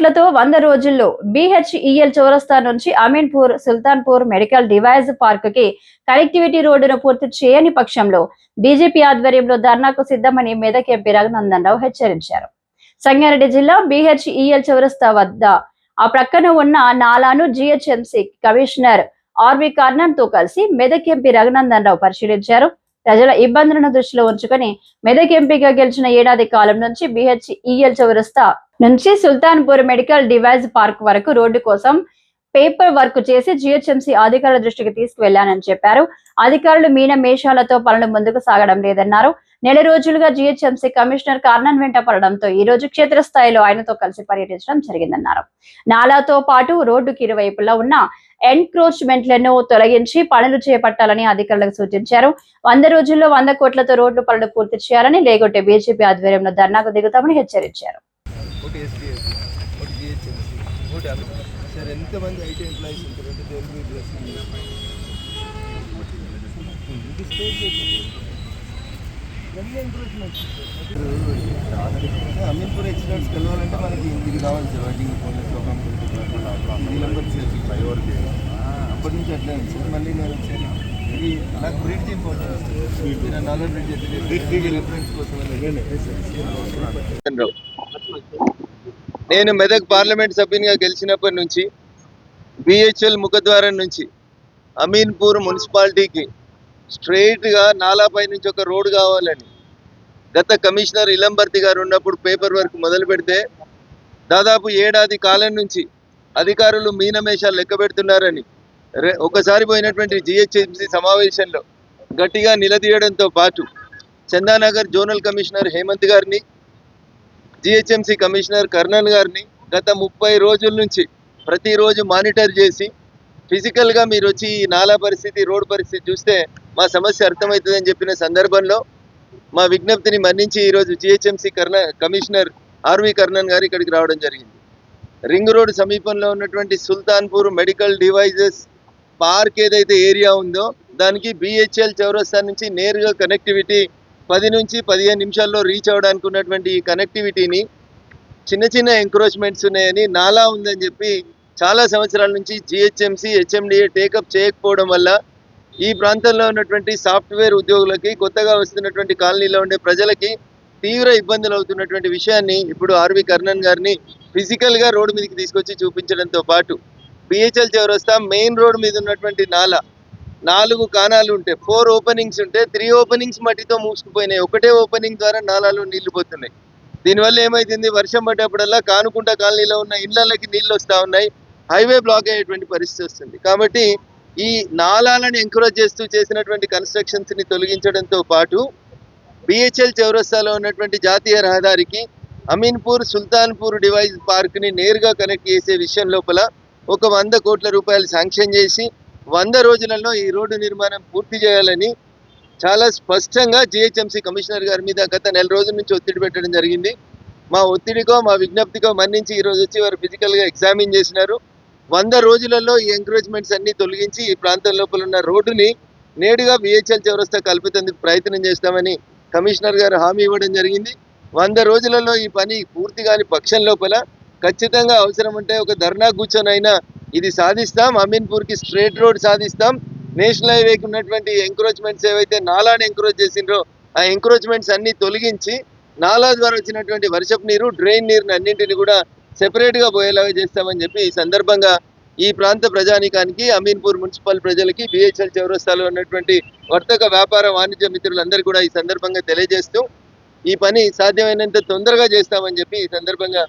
కోట్లతో వంద రోజుల్లో బీహెచ్ఈఎల్ చౌరస్తా నుంచి అమీన్పూర్ సుల్తాన్పూర్ మెడికల్ డివైస్ పార్క్కి కనెక్టివిటీ రోడ్డును పూర్తి చేయని పక్షంలో బీజేపీ ఆధ్వర్యంలో ధర్నాకు సిద్ధమని మెదక్ ఎంపీ రఘునందన్ రావు హెచ్చరించారు. సంగారెడ్డి జిల్లా బీహెచ్ఈఎల్ చౌరస్తా వద్ద ఆ ప్రక్కన ఉన్న నాలాను జిహెచ్ఎంసీ కమిషనర్ ఆర్వి కర్ణన్తో కలిసి మెదక్ ఎంపీ రఘునందన్ రావు పరిశీలించారు. ప్రజల ఇబ్బందులను దృష్టిలో ఉంచుకొని మెదక్ ఎంపీగా గెలిచిన ఏడాది కాలం నుంచి బీహెచ్ఈఎల్ చౌరస్తా నుంచి సుల్తాన్పూర్ మెడికల్ డివైస్ పార్క్ వరకు రోడ్డు కోసం పేపర్ వర్క్ చేసి జిహెచ్ఎంసీ అధికారుల దృష్టికి తీసుకువెళ్ళానని చెప్పారు. అధికారులు మీన మేషాలతో పనులు ముందుకు సాగడం లేదన్నారు. నెల రోజులుగా జిహెచ్ఎంసీ కమిషనర్ కర్ణన్ వెంట పడడంతో ఈ రోజు క్షేత్రస్థాయిలో ఆయనతో కలిసి పర్యటించడం జరిగిందన్నారు. నాలాతో పాటు రోడ్డుకి ఇరువైపులా ఉన్న ఎన్క్రోచ్మెంట్లను తొలగించి పనులు చేపట్టాలని అధికారులకు సూచించారు. వంద రోజుల్లో వంద కోట్లతో రోడ్లు పనులు పూర్తి చేయాలని లేకుంటే బీజేపీ ఆధ్వర్యంలో ధర్నాకు దిగుతామని హెచ్చరించారు. ఒకటి ఎస్డిఎస్సి ఒకటి జిహెచ్ఎంసి ఒకటి అమృత సార్ ఎంతమంది ఐటీ ఎంప్లాయీస్ ఉంటారు? అంటే తెలుగు ప్లస్ ఇది స్టేజ్ అమీన్పూర్ ఎక్స్పర్ట్స్ కలవాలంటే మనకి ఇది కావాలి సార్ వెడ్డింగ్ పోలీస్ ఈ నెంబర్ అప్పటి నుంచి అట్లా సార్. మళ్ళీ నేను వచ్చాను ఇది నాకు బ్రిడ్జ్ ఇంపార్టెంట్ నాలుగు బ్రిడ్జ్ రిఫరెన్స్ కోసం నేను మెదక్ పార్లమెంట్ సభ్యునిగా గెలిచినప్పటి నుంచి బిహెచ్ఎల్ ముఖద్వారం నుంచి అమీన్పూర్ మున్సిపాలిటీకి స్ట్రైట్గా నాలాపై నుంచి ఒక రోడ్ కావాలని గత కమిషనర్ ఇలంబర్తి గారు ఉన్నప్పుడు పేపర్ వర్క్ మొదలు పెడితే దాదాపు ఏడాది కాలం నుంచి అధికారులు మీనమేషాలు లెక్క పెడుతున్నారని ఒకసారి పోయినటువంటి జిహెచ్ఎంసీ సమావేశంలో గట్టిగా నిలదీయడంతో పాటు చందానగర్ జోనల్ కమిషనర్ హేమంత్ గారిని జిహెచ్ఎంసీ కమిషనర్ కర్నల్ గారిని గత ముప్పై రోజుల నుంచి ప్రతిరోజు మానిటర్ చేసి ఫిజికల్గా మీరు వచ్చి ఈ నాలా పరిస్థితి రోడ్ పరిస్థితి చూస్తే మా సమస్య అర్థమవుతుందని చెప్పిన సందర్భంలో మా విజ్ఞప్తిని మన్నించి ఈరోజు GHMC Karna commissioner R V Karnan గారు ఇక్కడికి రావడం జరిగింది. రింగ్ రోడ్ సమీపంలో ఉన్నటువంటి సుల్తాన్పూర్ మెడికల్ డివైజెస్ పార్క్ ఏదైతే ఏరియా ఉందో దానికి బిహెచ్ఎల్ చౌరస్తా నుంచి నేరుగా కనెక్టివిటీ పది నుంచి పదిహేను నిమిషాల్లో రీచ్ అవ్వడానికి ఉన్నటువంటి ఈ కనెక్టివిటీని చిన్న చిన్న ఎంక్రోచ్మెంట్స్ ఉన్నాయని నాలా ఉందని చెప్పి చాలా సంవత్సరాల నుంచి జిహెచ్ఎంసీ హెచ్ఎండిఏ టేకప్ చేయకపోవడం వల్ల ఈ ప్రాంతంలో ఉన్నటువంటి సాఫ్ట్వేర్ ఉద్యోగులకి కొత్తగా వస్తున్నటువంటి కాలనీలో ఉండే ప్రజలకి తీవ్ర ఇబ్బందులు అవుతున్నటువంటి విషయాన్ని ఇప్పుడు ఆర్వి కర్ణన్ గారిని ఫిజికల్గా రోడ్డు మీదకి తీసుకొచ్చి చూపించడంతో పాటు బిహెచ్ఎల్ చౌరస్తా మెయిన్ రోడ్ మీద ఉన్నటువంటి నాలా నాలుగు కాణాలు ఉంటాయి ఫోర్ ఓపెనింగ్స్ ఉంటే త్రీ ఓపెనింగ్స్ మట్టితో మూసుకుపోయినాయి. ఒకటే ఓపెనింగ్ ద్వారా నాలాలు నీళ్ళు పోతున్నాయి. దీనివల్ల ఏమైతుంది? వర్షం పడ్డప్పుడల్లా కానుకుంట కాలనీలో ఉన్న ఇళ్ళకి నీళ్ళు వస్తూ ఉన్నాయి. హైవే బ్లాక్ అయ్యేటువంటి పరిస్థితి వస్తుంది. కాబట్టి ఈ నాలాలను ఎంకరేజ్ చేస్తూ చేసినటువంటి కన్స్ట్రక్షన్స్ని తొలగించడంతో పాటు బిహెచ్ఎల్ చౌరస్తాలో ఉన్నటువంటి జాతీయ రహదారికి అమీన్పూర్ సుల్తాన్పూర్ డివైస్ పార్క్ని నేరుగా కనెక్ట్ చేసే విషయం లోపల ఒక వంద కోట్ల రూపాయలు శాంక్షన్ చేసి వంద రోజులలో ఈ రోడ్డు నిర్మాణం పూర్తి చేయాలని చాలా స్పష్టంగా జిహెచ్ఎంసీ కమిషనర్ గారి మీద గత నెల రోజుల నుంచి ఒత్తిడి పెట్టడం జరిగింది. మా ఒత్తిడికో మా విజ్ఞప్తికో మన్నించి ఈరోజు వచ్చి వారు ఫిజికల్గా ఎగ్జామిన్ చేసినారు. వంద రోజులలో ఈ ఎంకరేజ్మెంట్స్ అన్నీ తొలగించి ఈ ప్రాంతం లోపల ఉన్న రోడ్డుని నేరుగా విహెచ్ఎల్ చౌరస్తా కల్పితందుకు ప్రయత్నం చేస్తామని కమిషనర్ గారు హామీ ఇవ్వడం జరిగింది. వంద రోజులలో ఈ పని పూర్తి కాని పక్షం లోపల ఖచ్చితంగా అవసరం ఉంటే ఒక ధర్నా కూర్చొనైనా ఇది సాధిస్తాం అమీన్పూర్కి స్ట్రేట్ రోడ్ సాధిస్తాం. నేషనల్ హైవేకి ఉన్నటువంటి ఎంక్రోచ్మెంట్స్ ఏవైతే నాలాని ఎంక్రోచ్ చేసిండ్రో ఆ ఎంక్రోచ్మెంట్స్ అన్ని తొలగించి నాలా ద్వారా వచ్చినటువంటి వర్షపు నీరు డ్రైన్ నీరుని అన్నింటిని కూడా సెపరేట్గా పోయేలాగా చేస్తామని చెప్పి ఈ సందర్భంగా ఈ ప్రాంత ప్రజానికానికి అమీన్పూర్ మున్సిపల్ ప్రజలకి బిహెచ్ఎల్ చౌరస్తాలో ఉన్నటువంటి వర్తక వ్యాపార వాణిజ్య మిత్రులందరూ కూడా ఈ సందర్భంగా తెలియజేస్తూ ఈ పని సాధ్యమైనంత తొందరగా చేస్తామని చెప్పి ఈ సందర్భంగా